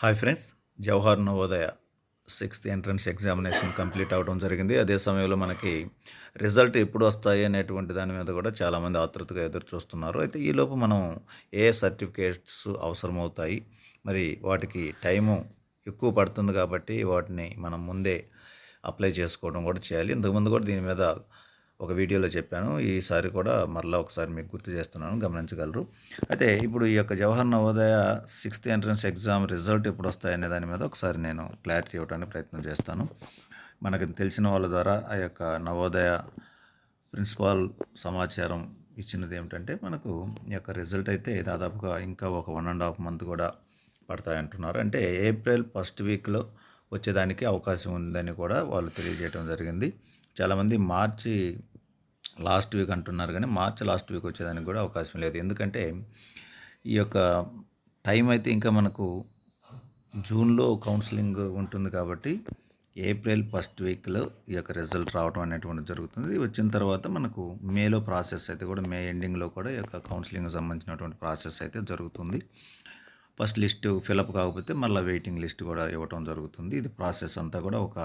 Hi friends Jawahar Navodaya sixth entrance examination complete అవడం జరిగింది. అదే సమయంలో మనకి రిజల్ట్ ఎప్పుడు వస్తాయి అనేటువంటి దాని మీద కూడా చాలామంది ఆతృతగా ఎదురు చూస్తున్నారు. అయితే ఈలోపు మనం ఏ సర్టిఫికేట్స్ అవసరమవుతాయి? మరి వాటికి టైము ఎక్కువ పడుతుంది కాబట్టి వాటిని మనం ముందే అప్లై చేసుకోవడం కూడా చేయాలి. ఇంతకుముందు కూడా దీని మీద ఒక వీడియోలో చెప్పాను. ఈసారి కూడా మరలా ఒకసారి మీకు గుర్తు చేస్తున్నాను. గమనించగలరు. అయితే ఇప్పుడు ఈ యొక్క Jawahar Navodaya sixth entrance exam result ఎప్పుడు వస్తాయనే దాని మీద ఒకసారి నేను క్లారిటీ ఇవ్వడానికి ప్రయత్నం చేస్తాను. మనకు తెలిసిన వాళ్ళ ద్వారా ఆ యొక్క నవోదయ ప్రిన్సిపాల్ సమాచారం ఇచ్చినది ఏమిటంటే మనకు ఈ యొక్క రిజల్ట్ అయితే దాదాపుగా ఇంకా ఒక వన్ అండ్ హాఫ్ మంత్ కూడా పడతాయంటున్నారు. అంటే ఏప్రిల్ ఫస్ట్ వీక్లో వచ్చేదానికి అవకాశం ఉందని కూడా వాళ్ళు తెలియజేయడం జరిగింది. చాలామంది మార్చి లాస్ట్ వీక్ అంటున్నారు కానీ మార్చి లాస్ట్ వీక్ వచ్చేదానికి కూడా అవకాశం లేదు. ఎందుకంటే ఈ యొక్క టైం అయితే ఇంకా మనకు జూన్లో కౌన్సిలింగ్ ఉంటుంది కాబట్టి ఏప్రిల్ ఫస్ట్ వీక్లో ఈ యొక్క రిజల్ట్ రావడం అనేటువంటి జరుగుతుంది. వచ్చిన తర్వాత మనకు మేలో ప్రాసెస్ అయితే కూడా మే ఎండింగ్లో కూడా ఈ యొక్క కౌన్సిలింగ్ సంబంధించినటువంటి ప్రాసెస్ అయితే జరుగుతుంది. ఫస్ట్ లిస్ట్ ఫిలప్ కాకపోతే మళ్ళీ వెయిటింగ్ లిస్ట్ కూడా ఇవ్వటం జరుగుతుంది. ఇది ప్రాసెస్ అంతా కూడా ఒక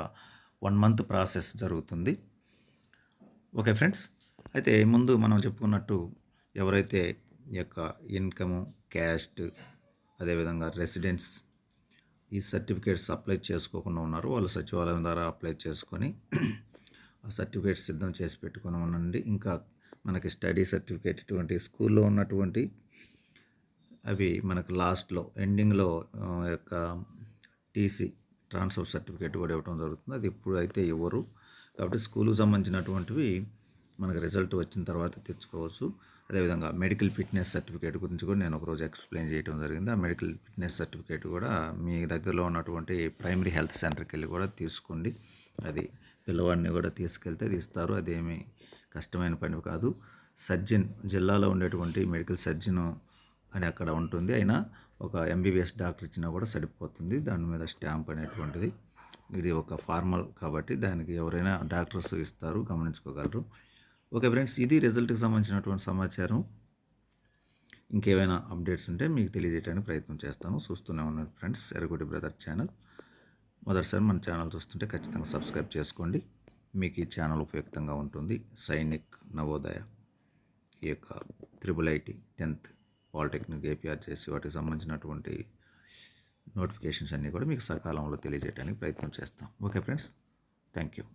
వన్ మంత్ ప్రాసెస్ జరుగుతుంది. ఓకే ఫ్రెండ్స్ అయితే ముందు మనం చెప్పుకున్నట్టు ఎవరైతే ఈ యొక్క ఇన్కము క్యాస్ట్ అదేవిధంగా రెసిడెన్స్ ఈ సర్టిఫికేట్స్ అప్లై చేసుకోకుండా ఉన్నారో వాళ్ళు సచివాలయం ద్వారా అప్లై చేసుకొని ఆ సర్టిఫికేట్స్ సిద్ధం చేసి పెట్టుకొని ఉండండి. ఇంకా మనకి స్టడీ సర్టిఫికేట్ ఇటువంటి స్కూల్లో ఉన్నటువంటి అవి మనకు లాస్ట్లో ఎండింగ్లో యొక్క టీసీ ట్రాన్స్ఫర్ సర్టిఫికేట్ కూడా ఇవ్వడం జరుగుతుంది. అది ఇప్పుడు అయితే ఇవ్వరు. కాబట్టి స్కూల్కి సంబంధించినటువంటివి మనకు రిజల్ట్ వచ్చిన తర్వాత తెచ్చుకోవచ్చు. అదేవిధంగా మెడికల్ ఫిట్నెస్ సర్టిఫికేట్ గురించి కూడా నేను ఒకరోజు ఎక్స్ప్లెయిన్ చేయడం జరిగింది. ఆ మెడికల్ ఫిట్నెస్ సర్టిఫికేట్ కూడా మీ దగ్గరలో ఉన్నటువంటి ప్రైమరీ హెల్త్ సెంటర్కి వెళ్ళి కూడా తీసుకోండి. అది పిల్లవాడిని కూడా తీసుకెళ్తే అది ఇస్తారు. అదేమి కష్టమైన పని కాదు. సర్జన్ జిల్లాలో ఉండేటువంటి మెడికల్ సర్జన్ అని అక్కడ ఉంటుంది. అయినా ఒక ఎంబీబీఎస్ డాక్టర్ ఇచ్చినా కూడా సరిపోతుంది. దాని మీద స్టాంప్ అనేటువంటిది. ఇది ఒక ఫార్మల్ కాబట్టి దానికి ఎవరైనా డాక్టర్స్ ఇస్తారు గమనించుకోగలరు. ఓకే ఫ్రెండ్స్ ఇది రిజల్ట్కి సంబంధించినటువంటి సమాచారం. ఇంకేమైనా అప్డేట్స్ ఉంటే మీకు తెలియజేయడానికి ప్రయత్నం చేస్తాను. చూస్తూనే ఉన్నాను ఫ్రెండ్స్ ఎరగొడి బ్రదర్ ఛానల్. మొదటిసారి మన ఛానల్ చూస్తుంటే ఖచ్చితంగా సబ్స్క్రైబ్ చేసుకోండి. మీకు ఈ ఛానల్ ఉపయుక్తంగా ఉంటుంది. సైనిక్ నవోదయ ఈ యొక్క triple IT tenth polytechnic APR చేసి వాటికి సంబంధించినటువంటి నోటిఫికేషన్స్ అన్నీ కూడా మీకు సకాలంలో తెలియజేయడానికి ప్రయత్నం చేస్తాం. Okay friends thank you